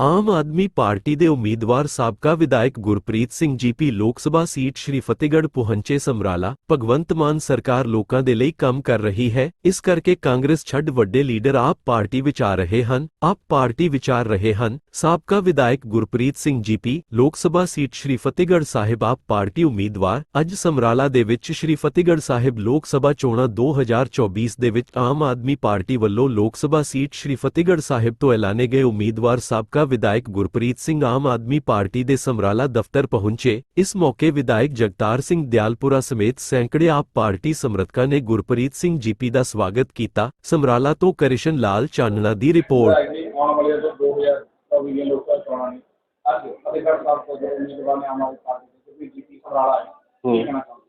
ਆਮ Aadmi party ਦੇ ਉਮੀਦਵਾਰ ਸਾਬਕਾ ਵਿਧਾਇਕ ਗੁਰਪ੍ਰੀਤ ਸਿੰਘ ਜੀਪੀ ਲੋਕ ਸਭਾ ਸੀਟ ਸ਼੍ਰੀ ਫਤਿਹਗੜ੍ਹ ਪਹੁੰਚੇ ਸਮਰਾਲਾ, ਭਗਵੰਤ ਮਾਨ ਸਰਕਾਰ ਲੋਕਾਂ ਦੇ ਲਈ ਕੰਮ ਕਰ ਰਹੀ ਹੈ, ਇਸ ਕਰਕੇ ਕਾਂਗਰਸ ਛੱਡ ਵੱਡੇ ਲੀਡਰ ਆਪ ਪਾਰਟੀ ਵਿੱਚ ਆ ਰਹੇ ਹਨ, ਆਪ ਪਾਰਟੀ ਵਿਚਾਰ ਰਹੇ ਹਨ, ਸਾਬਕਾ ਵਿਧਾਇਕ ਗੁਰਪ੍ਰੀਤ ਸਿੰਘ ਜੀਪੀ ਲੋਕ ਸਭਾ ਸੀਟ ਸ਼੍ਰੀ ਫਤਿਹਗੜ੍ਹ ਸਾਹਿਬ ਆਪ ਪਾਰਟੀ ਉਮੀਦਵਾਰ, ਅੱਜ ਸਮਰਾਲਾ ਦੇ ਵਿੱਚ ਸ਼੍ਰੀ ਫਤਿਹਗੜ੍ਹ ਸਾਹਿਬ ਲੋਕ ਸਭਾ ਚੋਣਾਂ 2024 ਦੇ ਵਿੱਚ ਆਮ ਆਦਮੀ ਪਾਰਟੀ ਵੱਲੋਂ ਲੋਕ ਸਭਾ ਸੀਟ ਸ਼੍ਰੀ ਫਤਿਹਗੜ੍ਹ ਸਾਹਿਬ ਤੋਂ ਐਲਾਨੇ ਗਏ ਉਮੀਦਵਾਰ ਸਾਬਕਾ ਵਿਧਾਇਕ ਗੁਰਪ੍ਰੀਤ ਸਿੰਘ ਆਮ ਆਦਮੀ ਪਾਰਟੀ ਦੇ ਸਮਰਾਲਾ ਦਫ਼ਤਰ ਪਹੁੰਚੇ। ਇਸ ਮੌਕੇ ਵਿਧਾਇਕ ਜਗਤਾਰ ਸਿੰਘ ਦਿਆਲਪੁਰਾ ਸਮੇਤ ਸੈਂਕੜੇ ਆਪ ਪਾਰਟੀ ਸਮਰਥਕਾਂ ਨੇ ਗੁਰਪ੍ਰੀਤ ਸਿੰਘ ਜੀਪੀ ਦਾ ਸਵਾਗਤ ਕੀਤਾ। ਸਮਰਾਲਾ ਤੋਂ ਕ੍ਰਿਸ਼ਨ ਲਾਲ ਚਾਨਣਾ ਦੀ ਰਿਪੋਰਟ। ਜੀ ਆਉਣ ਵਾਲੇ ਜੋ 2024 ਦੀਆਂ ਲੋਕਾਂ ਚੋਣਾਂ ਨੇ। ਅੱਜ ਫਤਿਹਗੜ੍ਹ ਸਾਹਿਬ ਤੋਂ ਜੋ ਉਮੀਦਵਾਰ ਨੇ ਆਮ ਆਦਮੀ ਪਾਰਟੀ ਦੇ ਵੀ ਜੀਪੀ ਸਮਰਾਲਾ ਹੈ। ਕੀ ਕਹਿਣਾ ਚਾਹੁੰਦੇ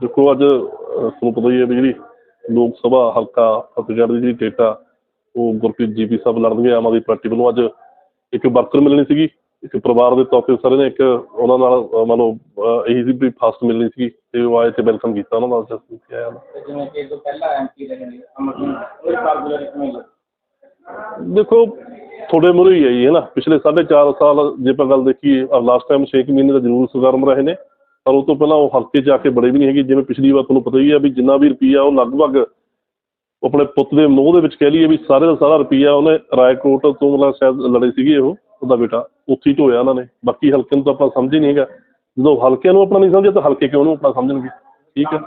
ਦੇਖੋ ਅੱਜ ਤੁਹਾਨੂੰ ਪਤਾ ਹੀ ਹੈ ਵੀ ਜਿਹੜੀ ਲੋਕ ਸਭਾ ਹਲਕਾ ਫਤਿਹਗੜ੍ਹ ਦੀ ਜਿਹੜੀ ਡੇਟਾ ਉਹ ਗੁਰਪ੍ਰੀਤ ਜੀਪੀ ਸਾਹਿਬ ਲੜਨਗੇ ਆਮ ਆਦਮੀ ਪਾਰਟੀ ਵੱਲੋਂ। ਅੱਜ ਇੱਕ ਵਰਕਰ ਮਿਲਣੀ ਸੀਗੀ ਇੱਕ ਪਰਿਵਾਰ ਦੇ ਤੌਰ ਤੇ ਸਾਰੇ ਨੇ ਇੱਕ ਉਹਨਾਂ ਨਾਲ ਮੰਨ ਲਓ ਇਹੀ ਸੀ ਵੀ ਫਸਟ ਮਿਲਣੀ ਸੀਗੀ ਤੇ ਉਹ ਆਏ ਤੇ ਵੈਲਕਮ ਕੀਤਾ ਉਹਨਾਂ ਦਾ ਜਸਟ ਆਇਆ ਤੇ ਜਿਵੇਂ ਕਿ ਇਹ ਤੋਂ ਪਹਿਲਾਂ ਐਮਪੀ ਰਹੇ ਨੇ ਅਮਰ ਸਿੰਘ ਉਹ ਕਾਰਗੁਜ਼ਾਰੀ ਕਿਵੇਂ ਦੇਖੋ ਤੁਹਾਡੇ ਮੁਰੇ ਹੀ ਹੈ ਜੀ ਹੈ ਨਾ? ਪਿਛਲੇ 4.5 ਸਾਲ ਜੇ ਆਪਾਂ ਗੱਲ ਦੇਖੀਏ ਲਾਸਟ ਟਾਈਮ 6 ਮਹੀਨੇ ਦਾ ਜ਼ਰੂਰ ਸਰਗਰਮ ਰਹੇ ਨੇ ਪਰ ਉਹ ਤੋਂ ਪਹਿਲਾਂ ਉਹ ਹਲਕੇ ਆ ਕੇ ਬੜੇ ਵੀ ਨਹੀਂ ਹੈਗੇ ਜਿਵੇਂ ਪਿਛਲੀ ਵਾਰ ਤੁਹਾਨੂੰ ਪਤਾ ਹੀ ਹੈ ਵੀ ਜਿੰਨਾ ਵੀ ਰੁਪਈਆ ਉਹ ਲਗਭਗ ਆਪਣੇ ਪੁੱਤ ਦੇ ਮੋਹ ਦੇ ਵਿੱਚ ਕਹਿ ਲਈਏ ਵੀ ਸਾਰੇ ਦਾ ਸਾਰਾ ਰੁਪਈਆ ਉਹਨੇ ਰਾਏਕੋਟ ਤੋਂ ਮਤਲਬ ਸ਼ਾਇਦ ਲੜੇ ਸੀਗੇ ਉਹ ਉਹਦਾ ਬੇਟਾ। ਉੱਥੇ ਹੀ ਢੋਇਆ ਉਹਨਾਂ ਨੇ। ਬਾਕੀ ਹਲਕੇ ਨੂੰ ਤਾਂ ਆਪਾਂ ਸਮਝ ਹੀ ਨਹੀਂ ਹੈਗਾ। ਜਦੋਂ ਹਲਕਿਆਂ ਨੂੰ ਆਪਣਾ ਨਹੀਂ ਸਮਝਿਆ ਤਾਂ ਹਲਕੇ ਕਿਉਂ ਨੂੰ ਆਪਣਾ ਸਮਝਣਗੇ? ਠੀਕ ਹੈ।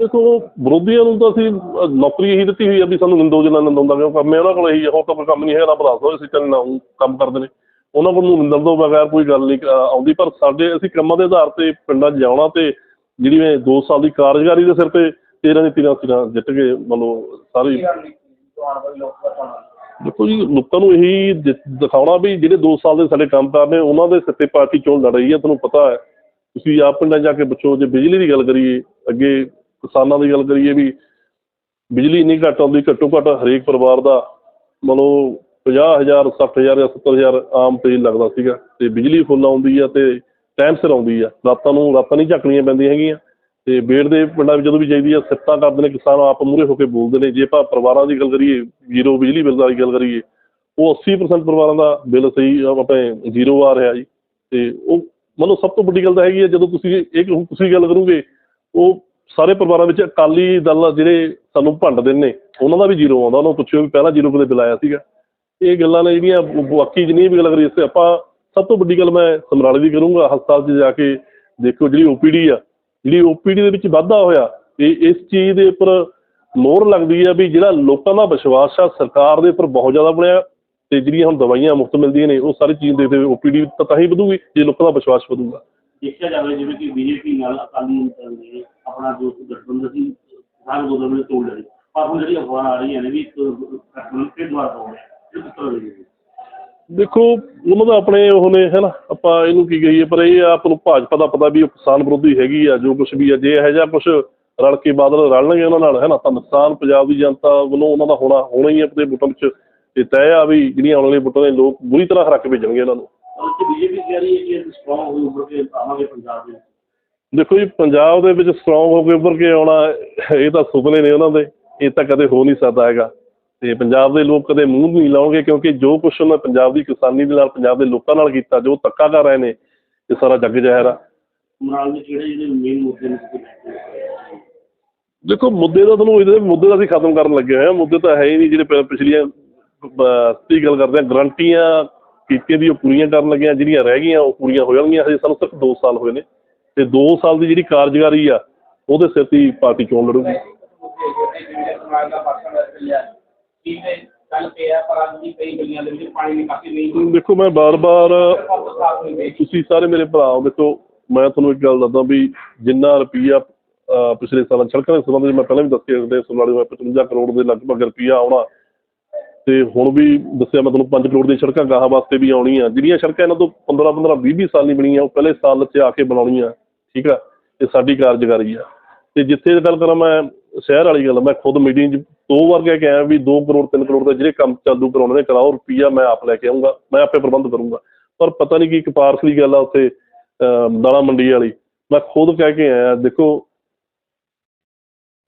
ਦੇਖੋ ਵਿਰੋਧੀਆਂ ਨੂੰ ਤਾਂ ਅਸੀਂ ਨੌਕਰੀ ਹੀ ਦਿੱਤੀ ਹੋਈ ਆ ਵੀ ਸਾਨੂੰ ਨਿੰਦੋ ਜਿੰਨਾ ਨਿੰਦਾਉਂਦਾ ਕਿਉਂ ਕੰਮ ਹੈ ਉਹਨਾਂ ਕੋਲ ਇਹੀ ਆ, ਹੋਰ ਤਾਂ ਕੋਈ ਕੰਮ ਨਹੀਂ ਹੈਗਾ ਨਾ ਭਰਾ ਸੋ ਅਸੀਂ ਚੱਲ ਨਾ ਉਹ ਕੰਮ ਕਰਦੇ ਨੇ। ਉਹਨਾਂ ਕੋਲ ਨਿੰਦਣ ਤੋਂ ਬਗੈਰ ਕੋਈ ਗੱਲ ਨਹੀਂ ਆਉਂਦੀ। ਪਰ ਸਾਡੇ ਅਸੀਂ ਕੰਮਾਂ ਦੇ ਆਧਾਰ ਤੇ ਪਿੰਡਾਂ 'ਚ ਜਾਣਾ ਤੇ ਜਿਹੜੀ ਮੈਂ 2 ਸਾਲ ਦੀ ਕਾਰਜਕਾਰੀ ਦੇ ਸਿਰ ਤੇ 13 ਦੀ 13 ਸਿਰਾਂ ਜਿੱਤ ਕੇ ਮੰਨ ਸਾਰੀ ਦੇਖੋ ਜੀ, ਲੋਕਾਂ ਨੂੰ ਇਹੀ ਦਿਖਾਉਣਾ ਵੀ ਜਿਹੜੇ 2 ਸਾਲ ਦੇ ਸਾਡੇ ਕੰਮਕਾਰ ਨੇ, ਉਹਨਾਂ ਦੇ ਸਿੱਤੇ ਪਾਰਟੀ ਚੋਣ ਲੜ ਰਹੀ ਹੈ, ਤੁਹਾਨੂੰ ਪਤਾ ਹੈ। ਤੁਸੀਂ ਆਪ ਪਿੰਡਾਂ ਜਾ ਕੇ ਪੁੱਛੋ, ਜੇ ਬਿਜਲੀ ਦੀ ਗੱਲ ਕਰੀਏ, ਅੱਗੇ ਕਿਸਾਨਾਂ ਦੀ ਗੱਲ ਕਰੀਏ ਵੀ ਬਿਜਲੀ ਇੰਨੀ ਘੱਟ ਆਉਂਦੀ, ਘੱਟੋ ਘੱਟ ਹਰੇਕ ਪਰਿਵਾਰ ਦਾ ਮਤਲਬ 50000 60000 ਜਾਂ 70000 ਆਮ ਤੇ ਲੱਗਦਾ ਸੀਗਾ ਤੇ ਬਿਜਲੀ ਫੁੱਲ ਆਉਂਦੀ ਆ ਤੇ ਟਾਈਮ ਸਿਰ ਆਉਂਦੀ ਆ। ਰਾਤਾਂ ਨੂੰ ਰਾਤਾਂ ਨਹੀਂ ਝੱਕਣੀਆਂ ਪੈਂਦੀਆਂ ਹੈਗੀਆਂ ਤੇ ਬੇੜ ਦੇ ਪਿੰਡਾਂ ਵਿੱਚ ਜਦੋਂ ਵੀ ਜਾਈਦੀ ਆ, ਸਿਫਤਾਂ ਕਰਦੇ ਨੇ ਕਿਸਾਨ, ਆਪ ਮੂਹਰੇ ਹੋ ਕੇ ਬੋਲਦੇ ਨੇ, ਜੇ ਆਪਾਂ ਪਰਿਵਾਰਾਂ ਦੀ ਗੱਲ ਕਰੀਏ, ਜ਼ੀਰੋ ਬਿਜਲੀ ਬਿੱਲ ਦੀ ਗੱਲ ਕਰੀਏ, ਉਹ 80% ਪਰਿਵਾਰਾਂ ਦਾ ਬਿੱਲ ਸਹੀ ਆਪਣੇ ਜ਼ੀਰੋ ਆ ਰਿਹਾ ਜੀ। ਤੇ ਉਹ ਮਤਲਬ ਸਭ ਤੋਂ ਵੱਡੀ ਗੱਲ ਤਾਂ ਹੈਗੀ ਹੈ ਜਦੋਂ ਤੁਸੀਂ ਇਹ ਤੁਸੀਂ ਗੱਲ ਕਰੋਗੇ, ਉਹ ਸਾਰੇ ਪਰਿਵਾਰਾਂ ਵਿੱਚ ਅਕਾਲੀ ਦਲ ਜਿਹੜੇ ਸਾਨੂੰ ਭੰਡਦੇ ਨੇ, ਉਹਨਾਂ ਦਾ ਵੀ ਜ਼ੀਰੋ ਆਉਂਦਾ, ਉਹਨਾਂ ਨੂੰ ਪੁੱਛਿਓ ਵੀ ਪਹਿਲਾਂ ਜ਼ੀਰੋ ਕਦੇ ਬਿੱਲ ਆਇਆ ਸੀਗਾ। ਇਹ ਗੱਲਾਂ ਨੇ ਜਿਹੜੀਆਂ ਬਾਕੀ ਜਿੰਨੀਆਂ ਵੀ ਗੱਲ ਕਰੀਏ, ਇਸ ਆਪਾਂ ਸਭ ਤੋਂ ਵੱਡੀ ਗੱਲ ਮੈਂ ਸਮਰਾਲੇ ਦੀ ਕਰੂੰਗਾ, ਹਸਪਤਾਲ 'ਚ ਜਾ ਕੇ ਦੇਖੋ ਜਿਹੜੀ ਓਪੀਡੀ ਆ, ਜਿਹੜੀ ਓਪੀਡੀ ਦੇ ਵਿੱਚ ਵਾਧਾ ਹੋਇਆ, ਇਹ ਇਸ ਚੀਜ਼ ਦੇ ਉੱਪਰ ਮੋਹਰ ਲੱਗਦੀ ਆ ਵੀ ਜਿਹੜਾ ਲੋਕਾਂ ਦਾ ਵਿਸ਼ਵਾਸ ਆ, ਸਰਕਾਰ ਦੇ ਉੱਪਰ ਬਹੁਤ ਜ਼ਿਆਦਾ ਬਣਿਆ ਤੇ ਜਿਹੜੀਆਂ ਹੁਣ ਦਵਾਈਆਂ ਮੁਫਤ ਮਿਲਦੀਆਂ ਨੇ, ਉਹ ਸਾਰੀ ਚੀਜ਼ ਦੇ ਤੇ ਓਪੀਡੀ ਤਾਂ ਹੀ ਵਧੂਗੀ, ਜੇ ਲੋਕਾਂ ਦਾ ਵਿਸ਼ਵਾਸ ਵਧੂਗਾ। ਦੇਖਿਆ ਜਾਵੇ ਜਿਵੇਂ ਕਿ ਬੀਜੇਪੀ ਨਾਲ ਅਕਾਲੀ ਦਲ ਨੇ, ਆਪਣਾ ਜੋ ਗਠਬੰਧਨ ਸੀ ਸਾਰੇ ਅੰਦੋਲਨ ਨੇ ਤੋੜ ਲਿਆ ਪਰ ਹੁਣ ਜਿਹੜੀ ਅਫਵਾਹ ਆ ਰਹੀਆਂ ਨੇ ਵੀ ਇੱਕ ਗਠਬੰਧਨ ਫਿਰ ਦੁਬਾਰਾ ਹੋ ਰਿਹਾ ਦੇਖੋ, ਉਹਨਾਂ ਦਾ ਆਪਣੇ ਉਹ ਨੇ, ਹੈ ਨਾ, ਆਪਾਂ ਇਹਨੂੰ ਕੀ ਕਹੀਏ, ਪਰ ਇਹ ਆਪ ਨੂੰ ਭਾਜਪਾ ਦਾ ਪਤਾ ਵੀ ਉਹ ਕਿਸਾਨ ਵਿਰੋਧੀ ਹੈਗੀ ਆ, ਜੋ ਕੁਝ ਵੀ ਆ, ਜੇ ਇਹੋ ਜਿਹਾ ਕੁਝ ਰਲ ਕੇ ਬਾਦਲ ਰਲਣਗੇ ਉਹਨਾਂ ਨਾਲ, ਹੈ ਨਾ, ਤਾਂ ਨੁਕਸਾਨ ਪੰਜਾਬ ਦੀ ਜਨਤਾ ਵੱਲੋਂ ਉਹਨਾਂ ਦਾ ਹੋਣਾ ਹੋਣਾ ਹੀ ਆ, ਆਪਣੇ ਵੋਟਾਂ ਵਿੱਚ। ਤੇ ਤੈਅ ਆ ਵੀ ਜਿਹੜੀਆਂ ਆਉਣ ਵਾਲੀਆਂ ਵੋਟਾਂ ਨੇ, ਲੋਕ ਬੁਰੀ ਤਰ੍ਹਾਂ ਹਰਾ ਕੇ ਭੇਜਣਗੇ ਇਹਨਾਂ ਨੂੰ। ਪੰਜਾਬ ਦੇਖੋ ਜੀ, ਪੰਜਾਬ ਦੇ ਵਿੱਚ ਸਟਰੋਂਗ ਹੋ ਕੇ ਉੱਭਰ ਕੇ ਆਉਣਾ, ਇਹ ਤਾਂ ਸੁਪਨੇ ਨੇ ਉਹਨਾਂ ਦੇ, ਇਹ ਤਾਂ ਕਦੇ ਹੋ ਨਹੀਂ ਸਕਦਾ ਹੈਗਾ। ਤੇ ਪੰਜਾਬ ਦੇ ਲੋਕ ਕਦੇ ਮੂੰਹ ਨਹੀਂ ਲਾਉਣਗੇ ਕਿਉਂਕਿ ਜੋ ਕੁਛ ਉਹਨਾਂ ਪੰਜਾਬ ਦੀ ਕਿਸਾਨੀ ਦੇ ਨਾਲ ਪੰਜਾਬ ਦੇ ਲੋਕਾਂ ਨਾਲ ਕੀਤਾ ਜੋ ਧੱਕਾ ਕਰ ਰਹੇ ਨੇ ਇਹ ਸਾਰਾ ਜੱਗ ਜ਼ਾਹਿਰ ਆ। ਮਰਾਲ ਦੇ ਜਿਹੜੇ ਜਿਹੜੇ ਮੇਨ ਮੁੱਦੇ ਨੇ ਤੁਸੀਂ ਲੈ ਕੇ ਆਏ। ਦੇਖੋ ਮੁੱਦੇ ਦਾ ਤੁਹਾਨੂੰ ਇਹਦੇ ਮੁੱਦੇ ਦਾ ਅਸੀਂ ਖਤਮ ਕਰਨ ਲੱਗੇ ਹੋਏ ਆ ਮੁੱਦੇ ਤਾਂ ਹੈ ਹੀ ਨਹੀਂ ਜਿਹੜੇ ਪਿਛਲੀਆਂ ਦੀ ਗੱਲ ਕਰਦੇ ਆ ਗਰੰਟੀਆਂ ਕੀਤੀਆਂ ਦੀ ਉਹ ਪੂਰੀਆਂ ਕਰਨ ਲੱਗੇ ਆ ਜਿਹੜੀਆਂ ਰਹਿ ਗਈਆਂ ਉਹ ਪੂਰੀਆਂ ਹੋ ਜਾਣਗੀਆਂ। ਹਜੇ ਸਾਨੂੰ ਸਿਰਫ 2 ਸਾਲ ਹੋਏ ਨੇ ਤੇ 2 ਸਾਲ ਦੀ ਜਿਹੜੀ ਕਾਰਜਕਾਰੀ ਆ ਉਹਦੇ ਸਿਰ ਤੇ ਪਾਰਟੀ ਚੋਣ ਲੜੂਗੀ। ਦੇਖੋ ਮੈਂ ਬਾਰ-ਬਾਰ ਤੁਸੀਂ ਸਾਰੇ ਮੇਰੇ ਭਰਾ ਦੇਖੋ ਮੈਂ ਤੁਹਾਨੂੰ ਇੱਕ ਗੱਲ ਦੱਸਦਾ ਵੀ ਜਿੰਨਾ ਰੁਪਈਆ ਪਿਛਲੇ ਸਾਲਾਂ ਸੜਕਾਂ ਦੇ ਸੰਬੰਧ ਵਿੱਚ ਮੈਂ ਪਹਿਲਾਂ ਵੀ ਦੱਸਿਆ ਕਿ ਸਮਰਾਲੇ ਵਿੱਚ 55 ਕਰੋੜ ਦੇ ਲਗਭਗ ਰੁਪਈਆ ਆਉਣਾ। ਤੇ ਹੁਣ ਵੀ ਦੱਸਿਆ ਮੈਂ ਤੁਹਾਨੂੰ 5 ਕਰੋੜ ਦੀਆਂ ਸੜਕਾਂ ਗਾਹਾਂ ਵਾਸਤੇ ਵੀ ਆਉਣੀਆਂ। ਜਿਹੜੀਆਂ ਸੜਕਾਂ ਇਹਨਾਂ ਤੋਂ 15 15 20 20 ਸਾਲ ਨਹੀਂ ਬਣੀਆਂ ਉਹ ਪਹਿਲੇ ਸਾਲ 'ਚ ਆ ਕੇ ਬਣਾਉਣੀਆਂ। ਠੀਕ ਆ? ਇਹ ਸਾਡੀ ਕਾਰਜਕਾਰੀ ਆ। ਤੇ ਜਿੱਥੇ ਗੱਲ ਕਰਾਂ ਮੈਂ ਸ਼ਹਿਰ ਵਾਲੀ ਗੱਲ, ਮੈਂ ਖੁਦ ਮੀਟਿੰਗ 'ਚ ਦੋ ਵਾਰ ਕਹਿ ਕੇ ਆਇਆ ਵੀ 2 ਕਰੋੜ 3 ਕਰੋੜ ਦਾ ਜਿਹੜੇ ਕੰਮ ਚਾਲੂ ਕਰਾਉਣੇ ਨੇ ਕਰਾਓ, ਰੁਪਈਆ ਮੈਂ ਆਪ ਲੈ ਕੇ ਆਉਂਗਾ ਮੈਂ ਆਪੇ ਪ੍ਰਬੰਧ ਕਰੂੰਗਾ। ਪਰ ਪਤਾ ਨਹੀਂ ਕੀ ਇੱਕ ਪਾਰਸਲੀ ਗੱਲ ਆ ਉੱਥੇ ਦਾਣਾ ਮੰਡੀ ਵਾਲੀ, ਮੈਂ ਖੁਦ ਕਹਿ ਕੇ ਆਇਆ, ਦੇਖੋ,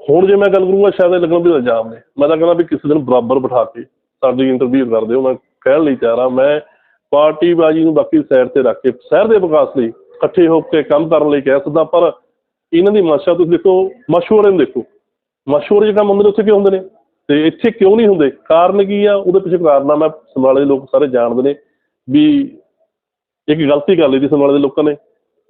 ਹੁਣ ਜੇ ਮੈਂ ਗੱਲ ਕਰੂੰਗਾ ਸ਼ਾਇਦ ਇਹ ਲੱਗਣਾ ਵੀ ਇਲਜ਼ਾਮ ਨੇ। ਮੈਂ ਤਾਂ ਕਹਿੰਦਾ ਵੀ ਕਿਸੇ ਦਿਨ ਬਰਾਬਰ ਬਿਠਾ ਕੇ ਸਾਡੀ ਇੰਟਰਵਿਊ ਕਰ ਦਿਓ, ਮੈਂ ਕਹਿਣ ਲਈ ਤਿਆਰ ਹਾਂ ਮੈਂ ਪਾਰਟੀ ਬਾਜੀ ਨੂੰ ਬਾਕੀ ਸਾਈਡ ਤੇ ਰੱਖ ਕੇ, ਸ਼ਹਿਰ ਦੇ ਵਿਕਾਸ ਲਈ ਇਕੱਠੇ ਹੋ ਕੇ ਕੰਮ ਕਰਨ ਲਈ ਕਹਿ ਸਕਦਾ ਪਰ ਇਹਨਾਂ ਦੀ ਮਾਸ਼ਾ ਤੁਸੀਂ ਦੇਖੋ, ਮਸ਼ਹੂਰ ਨੂੰ ਦੇਖੋ। ਮਸ਼ਹੂਰ ਜਿਹੜਾ ਕੰਮ ਉੱਥੇ ਕਿਉਂ ਹੁੰਦੇ ਨੇ? ਤੇ ਇੱਥੇ ਕਿਉਂ ਨਹੀਂ ਹੁੰਦੇ? ਕਾਰਨ ਕੀ ਆ? ਉਹਦੇ ਪਿੱਛੇ ਕਾਰਨ ਆ ਮੈਂ ਸਮਰਾਲੇ ਦੇ ਲੋਕ ਸਾਰੇ ਜਾਣਦੇ ਨੇ ਵੀ ਇੱਕ ਗਲਤੀ ਕਰ ਲਈ ਸੀ ਸਮਰਾਲੇ ਦੇ ਲੋਕਾਂ ਨੇ।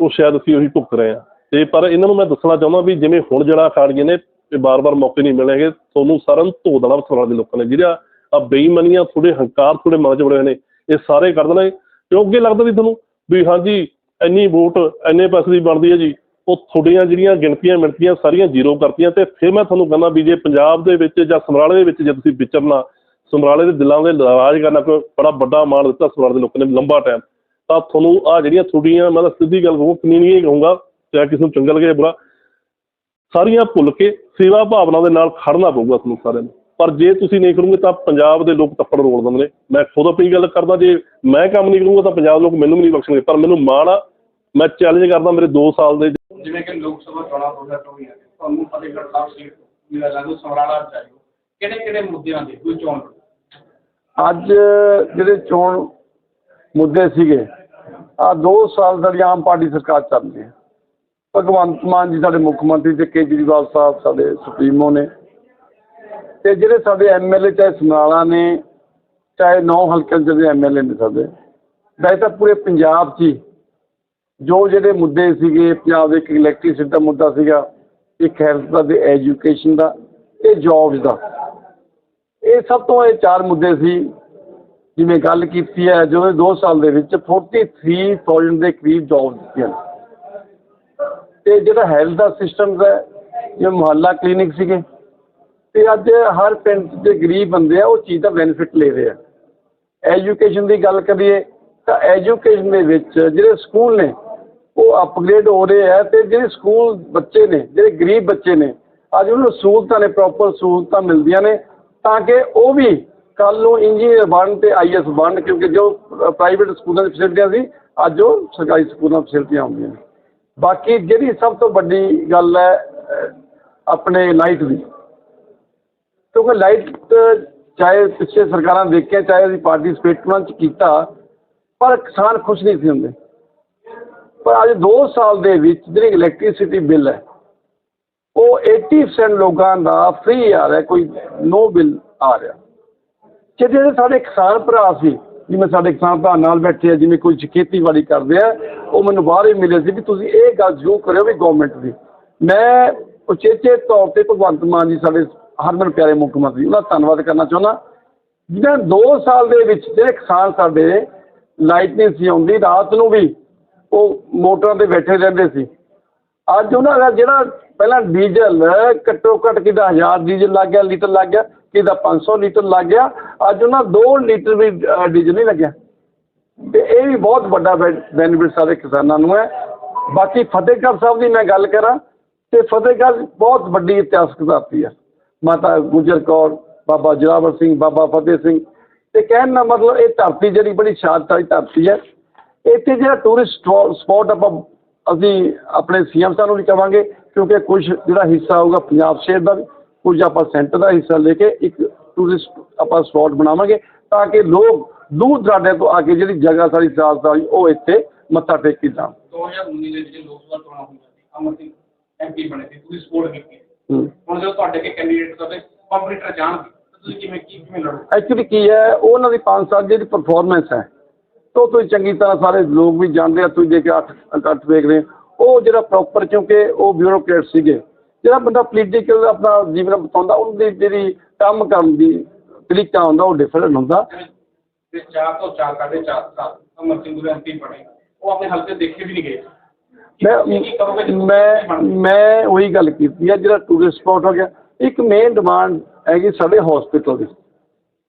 ਉਹ ਸ਼ਾਇਦ ਅਸੀਂ ਉਹੀ ਭੁਗਤ ਰਹੇ ਆ। ਤੇ ਪਰ ਇਹਨਾਂ ਨੂੰ ਮੈਂ ਦੱਸਣਾ ਚਾਹੁੰਦਾ ਵੀ ਜਿਵੇਂ ਹੁਣ ਜਿਹੜਾ ਅਖਾੜੀਆਂ ਨੇ, ਇਹ ਬਾਰ-ਬਾਰ ਮੌਕੇ ਨਹੀਂ ਮਿਲਣਗੇ। ਤੁਹਾਨੂੰ ਸਾਰਿਆਂ ਨੂੰ ਧੋ ਦੇਣਾ ਸਮਰਾਲੇ ਦੇ ਲੋਕਾਂ ਨੇ। ਜਿਹੜਾ ਆ ਬੇਈਮਾਨੀਆਂ ਥੋੜੇ ਹੰਕਾਰ ਥੋੜੇ ਮਨ ਚ ਬੜੇ ਨੇ, ਇਹ ਸਾਰੇ ਕਰ ਦੇਣਾ। ਕਿਉਂ ਅੱਗੇ ਲੱਗਦਾ ਵੀ ਤੁਹਾਨੂੰ ਵੀ ਹਾਂਜੀ, ਇੰਨੀ ਵੋਟ, ਇੰਨੇ ਪੈਸੇ ਦੀ ਬਣਦੀ ਹੈ ਜੀ। ਉਹ ਤੁਹਾਡੀਆਂ ਜਿਹੜੀਆਂ ਗਿਣਤੀਆਂ ਮਿਣਤੀਆਂ ਸਾਰੀਆਂ ਜ਼ੀਰੋ ਕਰਤੀਆਂ ਤੇ ਫਿਰ ਮੈਂ ਤੁਹਾਨੂੰ ਕਹਿੰਦਾ ਵੀ ਜੇ ਪੰਜਾਬ ਦੇ ਵਿੱਚ ਜਾਂ ਸਮਰਾਲੇ ਦੇ ਵਿੱਚ ਜੇ ਤੁਸੀਂ ਵਿਚਰਨਾ, ਸਮਰਾਲੇ ਦੇ ਦਿਲਾਂ ਦੇ ਰਾਜ ਕਰਨਾ, ਕੋਈ ਬੜਾ ਵੱਡਾ ਮਾਣ ਦਿੱਤਾ ਸਮਰਾਲੇ ਦੇ ਲੋਕਾਂ ਨੇ ਲੰਬਾ ਟਾਈਮ ਤਾਂ ਤੁਹਾਨੂੰ ਆ ਜਿਹੜੀਆਂ ਤੁਹਾਡੀਆਂ, ਮੈਂ ਤਾਂ ਸਿੱਧੀ ਗੱਲ ਕਹੂੰ ਕਨੀ ਨਹੀਂ ਕਹੂੰਗਾ, ਚਾਹੇ ਕਿਸੇ ਨੂੰ ਚੰਗਾ ਲੱਗੇ ਬੁਰਾ, ਸਾਰੀਆਂ ਭੁੱਲ ਕੇ ਸੇਵਾ ਭਾਵਨਾ ਦੇ ਨਾਲ ਖੜਨਾ ਪਊਗਾ ਤੁਹਾਨੂੰ ਸਾਰਿਆਂ ਨੂੰ। ਪਰ ਜੇ ਤੁਸੀਂ ਨਹੀਂ ਕਰੋਗੇ ਤਾਂ ਪੰਜਾਬ ਦੇ ਲੋਕ ਤੱਪੜ ਰੋਲ ਦਿੰਦੇ ਨੇ। ਮੈਂ ਖੁਦ ਆਪਣੀ ਗੱਲ ਕਰਦਾ, ਜੇ ਮੈਂ ਕੰਮ ਨਹੀਂ ਕਰੂੰਗਾ ਤਾਂ ਪੰਜਾਬ ਦੇ ਲੋਕ ਮੈਨੂੰ ਵੀ ਨਹੀਂ ਬਖਸ਼ਣਗੇ। ਪਰ ਮੈਨੂੰ ਮਾਣ ਆ, ਮੈਂ ਚੈਲੰਜ ਕਰਦਾ ਮੇਰੇ 2 ਸਾਲ ਦੇ ਜਿਵੇਂ ਕਿ ਲੋਕ ਸਭਾ ਚੋਣਾਂ 2024 ਆ ਤੁਹਾਨੂੰ ਫਤਿਹਗੜ੍ਹ ਸਾਹਿਬ ਸੀਟ ਮੇਰਾ ਲੱਗਦਾ ਸਮਰਾਲਾ ਚਾਹੀਓ ਕਿਹੜੇ ਕਿਹੜੇ ਮੁੱਦਿਆਂ ਦੇ ਕੋਈ ਚੋਣ ਅੱਜ ਜਿਹੜੇ ਚੋਣ ਮੁੱਦੇ ਸੀਗੇ ਆ 2 ਸਾਲ ਸਾਡੀ ਆਮ ਪਾਰਟੀ ਸਰਕਾਰ ਚੱਲ ਰਹੀ ਹੈ। ਭਗਵੰਤ ਮਾਨ ਜੀ ਸਾਡੇ ਮੁੱਖ ਮੰਤਰੀ ਤੇ ਕੇਜਰੀਵਾਲ ਸਾਹਿਬ ਸਾਡੇ ਸੁਪਰੀਮੋ ਨੇ ਤੇ ਜਿਹੜੇ ਸਾਡੇ ਐਮਐਲਏ ਚਾਹੇ ਸਮਰਾਲਾ ਨੇ, ਚਾਹੇ ਨੌ ਹਲਕਿਆਂ ਦੇ ਜਿਹੜੇ ਐਮਐਲਏ ਨੇ ਸਾਡੇ, ਵੈਸੇ ਤਾਂ ਪੂਰੇ ਪੰਜਾਬ 'ਚ ਹੀ ਜੋ ਜਿਹੜੇ ਮੁੱਦੇ ਸੀਗੇ, ਪੰਜਾਬ ਦੇ ਇੱਕ ਇਲੈਕਟ੍ਰਿਸਿਟੀ ਦਾ ਮੁੱਦਾ ਸੀਗਾ, ਇੱਕ ਹੈਲਥ ਦਾ ਤੇ ਐਜੂਕੇਸ਼ਨ ਦਾ, ਤੇ ਜੌਬਸ ਦਾ। ਇਹ ਸਭ ਤੋਂ ਇਹ ਚਾਰ ਮੁੱਦੇ ਸੀ। ਜਿਵੇਂ ਗੱਲ ਕੀਤੀ ਹੈ, ਜਦੋਂ 2 ਸਾਲ ਦੇ ਵਿੱਚ 43000 ਦੇ ਕਰੀਬ ਜੌਬ ਦਿੱਤੀਆਂ ਨੇ। ਤੇ ਜਿਹੜਾ ਹੈਲਥ ਦਾ ਸਿਸਟਮ ਹੈ ਇਹ ਮੁਹੱਲਾ ਕਲੀਨਿਕ ਸੀਗੇ, ਤੇ ਅੱਜ ਹਰ ਪਿੰਡ ਦੇ ਗਰੀਬ ਬੰਦੇ ਆ, ਉਹ ਚੀਜ਼ ਦਾ ਬੈਨੀਫਿਟ ਲੈ ਰਹੇ ਆ। ਐਜੂਕੇਸ਼ਨ ਦੀ ਗੱਲ ਕਰੀਏ, ਤਾਂ ਐਜੂਕੇਸ਼ਨ ਦੇ ਵਿੱਚ ਜਿਹੜੇ ਸਕੂਲ ਨੇ ਉਹ ਅਪਗ੍ਰੇਡ ਹੋ ਰਹੇ ਹੈ ਅਤੇ ਜਿਹੜੇ ਸਕੂਲ ਬੱਚੇ ਨੇ, ਜਿਹੜੇ ਗਰੀਬ ਬੱਚੇ ਨੇ, ਅੱਜ ਉਹਨਾਂ ਨੂੰ ਸਹੂਲਤਾਂ ਨੇ ਪ੍ਰੋਪਰ ਸਹੂਲਤਾਂ ਮਿਲਦੀਆਂ ਨੇ ਤਾਂ ਕਿ ਉਹ ਵੀ ਕੱਲ੍ਹ ਨੂੰ ਇੰਜੀਨੀਅਰ ਬਣਨ ਅਤੇ ਤੇ ਆਈਐਸ ਬਣਨ ਕਿਉਂਕਿ ਜੋ ਪ੍ਰਾਈਵੇਟ ਸਕੂਲਾਂ ਦੀ ਫੈਸਿਲਿਟੀਆਂ ਸੀ, ਅੱਜ ਉਹ ਸਰਕਾਰੀ ਸਕੂਲਾਂ ਫੈਸਿਲਿਟੀਆਂ ਹੁੰਦੀਆਂ ਨੇ। ਬਾਕੀ ਜਿਹੜੀ ਸਭ ਤੋਂ ਵੱਡੀ ਗੱਲ ਹੈ ਆਪਣੇ ਲਾਈਟ ਦੀ। ਕਿਉਂਕਿ ਲਾਈਟ ਚਾਹੇ ਪਿੱਛੇ ਸਰਕਾਰਾਂ ਦੇਖਿਆ, ਚਾਹੇ ਅਸੀਂ ਪਾਰਟਿਸਿਪੇਟ ਉਹਨਾਂ 'ਚ ਕੀਤਾ, ਪਰ ਕਿਸਾਨ ਖੁਸ਼ ਨਹੀਂ ਸੀ ਹੁੰਦੇ। ਪਰ ਅੱਜ 2 ਸਾਲ ਦੇ ਵਿੱਚ ਜਿਹੜੀ ਇਲੈਕਟ੍ਰਿਸਿਟੀ ਬਿੱਲ ਹੈ, ਉਹ 80% ਲੋਕਾਂ ਦਾ ਫ੍ਰੀ ਆ ਰਿਹਾ, ਕੋਈ ਨੋ ਬਿੱਲ ਆ ਰਿਹਾ। ਕਿ ਜਿਹੜੇ ਸਾਡੇ ਕਿਸਾਨ ਭਰਾ ਸੀ, ਜਿਵੇਂ ਸਾਡੇ ਕਿਸਾਨ ਭਰਾ ਨਾਲ ਬੈਠੇ ਆ, ਜਿਵੇਂ ਕੋਈ ਖੇਤੀਬਾੜੀ ਕਰਦੇ ਆ, ਉਹ ਮੈਨੂੰ ਬਾਹਰ ਹੀ ਮਿਲੇ ਸੀ ਵੀ ਤੁਸੀਂ ਇਹ ਗੱਲ ਜ਼ਰੂਰ ਕਰਿਓ ਵੀ ਗਵਰਨਮੈਂਟ ਦੀ। ਮੈਂ ਉਚੇਚੇ ਤੌਰ ਤੇ ਭਗਵੰਤ ਮਾਨ ਜੀ, ਸਾਡੇ ਹਰਮਨ ਪਿਆਰੇ ਮੁੱਖ ਮੰਤਰੀ, ਉਹਨਾਂ ਦਾ ਧੰਨਵਾਦ ਕਰਨਾ ਚਾਹੁੰਦਾ। ਜਿਹਨਾਂ 2 ਸਾਲ ਦੇ ਵਿੱਚ ਜਿਹੜੇ ਕਿਸਾਨ ਸਾਡੇ ਲਾਈਟ ਨਹੀਂ ਸੀ ਆਉਂਦੀ ਰਾਤ ਨੂੰ ਵੀ ਉਹ ਮੋਟਰਾਂ ਤੇ ਬੈਠੇ ਰਹਿੰਦੇ ਸੀ। ਅੱਜ ਉਹਨਾਂ ਦਾ ਜਿਹੜਾ ਪਹਿਲਾਂ ਡੀਜ਼ਲ ਘੱਟੋ ਘੱਟ ਕਿਦਾ 1000 ਡੀਜ਼ਲ ਲੱਗ ਗਿਆ, ਲੀਟਰ ਲੱਗ ਗਿਆ, ਕਿਦਾ 500 ਲੀਟਰ ਲੱਗ ਗਿਆ, ਅੱਜ ਉਹਨਾਂ 2 ਲੀਟਰ ਵੀ ਡੀਜ਼ਲ ਨਹੀਂ ਲੱਗਿਆ। ਤੇ ਇਹ ਵੀ ਬਹੁਤ ਵੱਡਾ ਬੈਨੀਫਿਟ ਸਾਰੇ ਕਿਸਾਨਾਂ ਨੂੰ ਹੈ। ਬਾਕੀ ਫਤਿਹਗੜ੍ਹ ਸਾਹਿਬ ਦੀ ਮੈਂ ਗੱਲ ਕਰਾਂ, ਤੇ ਫਤਿਹਗੜ੍ਹ ਬਹੁਤ ਵੱਡੀ ਇਤਿਹਾਸਕ ਧਰਤੀ ਹੈ ਮਾਤਾ ਗੁਜਰ ਕੌਰ, ਬਾਬਾ ਜੋਰਾਵਰ ਸਿੰਘ, ਬਾਬਾ ਫਤਿਹ ਸਿੰਘ। ਤੇ ਕਹਿਣ ਦਾ ਮਤਲਬ ਇਹ ਧਰਤੀ ਜਿਹੜੀ ਬੜੀ ਸ਼ਾਨਦਾਰ ਧਰਤੀ ਹੈ। ਇੱਥੇ ਜਿਹੜਾ ਟੂਰਿਸਟ ਸਪੌਟ ਆਪਾਂ ਅਸੀਂ ਆਪਣੇ ਸੀਐਮ ਸਾਹਿਬ ਨੂੰ ਵੀ ਕਵਾਂਗੇ ਕਿਉਂਕਿ ਕੁਝ ਜਿਹੜਾ ਹਿੱਸਾ ਹੋਊਗਾ ਪੰਜਾਬ ਸ਼ਹਿਰ ਦਾ ਕੁਝ ਆਪਾਂ ਸੈਂਟਰ ਦਾ ਹਿੱਸਾ ਲੈ ਕੇ ਇੱਕ ਟੂਰਿਸਟ ਆਪਾਂ ਸਪੌਟ ਬਣਾਵਾਂਗੇ ਤਾਂ ਕਿ ਲੋਕ ਦੂਰ ਦਰਾਡੇ ਤੋਂ ਆ ਕੇ ਜਿਹੜੀ ਜਗ੍ਹਾ ਸਾਡੀ ਸਾਫ਼ ਸਾਰੀ ਉਹ ਇੱਥੇ ਮੱਥਾ ਟੇਕ ਕੇ ਜਾਣ। 2019 ਦੇ ਵਿੱਚ ਲੋਕ ਸਭਾ ਚੋਣਾਂ ਹੋਈਆਂ ਸੀ ਅਮਰ ਸਿੰਘ ਐਮਪੀ ਬਣੇ ਸੀ ਤੁਸੀਂ ਸਪੋਰਟ ਕੀਤੀ ਹੁਣ ਜਦੋਂ ਤੁਹਾਡੇ ਕੇ ਕੈਂਡੀਡੇਟ ਕਰਦੇ ਕੰਪੀਟੀਟਰ ਜਾਣਗੇ ਤੁਸੀਂ ਕਿਵੇਂ ਕੀ ਕਿਵੇਂ ਲੜੋ ਐਕਚੁਅਲੀ ਕੀ ਹੈ ਉਹਨਾਂ ਦੀ 5 ਸਾਲ ਦੀ ਜਿਹੜੀ ਪਰਫਾਰਮੈਂਸ ਹੈ ਤੋਂ ਤੁਸੀਂ ਚੰਗੀ ਤਰ੍ਹਾਂ ਸਾਰੇ ਲੋਕ ਵੀ ਜਾਣਦੇ ਆ ਤੁਸੀਂ ਜੇ ਕੇ ਅੱਠ ਅੱਠ ਵੇਖ ਰਹੇ। ਉਹ ਜਿਹੜਾ ਪ੍ਰੋਪਰ ਕਿਉਂਕਿ ਉਹ ਬਿਊਰੋਕਰੇਟ ਸੀਗੇ। ਜਿਹੜਾ ਬੰਦਾ ਪੋਲੀਟੀਕਲ ਆਪਣਾ ਜੀਵਨ ਬਤਾਉਂਦਾ ਉਹਦੀ ਜਿਹੜੀ ਕੰਮ ਕਰਨ ਦੀ ਤਰੀਕਾ ਹੁੰਦਾ ਉਹ ਡਿਫਰੈਂਟ ਹੁੰਦਾ। ਤੇ ਚਾਰ ਤੋਂ ਚਾਰ ਸਾਢੇ ਚਾਰ ਸਾਲ ਅਮਰ ਸਿੰਘ ਦੇ ਐਮਪੀ ਬਣੇ। ਉਹ ਆਪਣੇ ਹਲਕੇ ਦੇਖੇ ਵੀ ਨਹੀਂ ਗਏ। ਕੀ- ਕੀ ਕਰੋਗੇ ਮੈਂ ਮੈਂ ਉਹੀ ਗੱਲ ਕੀਤੀ ਹੈ ਜਿਹੜਾ ਟੂਰਿਸਟ ਸਪੌਟ ਹੋ ਗਿਆ। ਇੱਕ ਮੇਨ ਡਿਮਾਂਡ ਹੈਗੀ ਸਾਡੇ ਹਸਪੀਟਲ ਦੀ।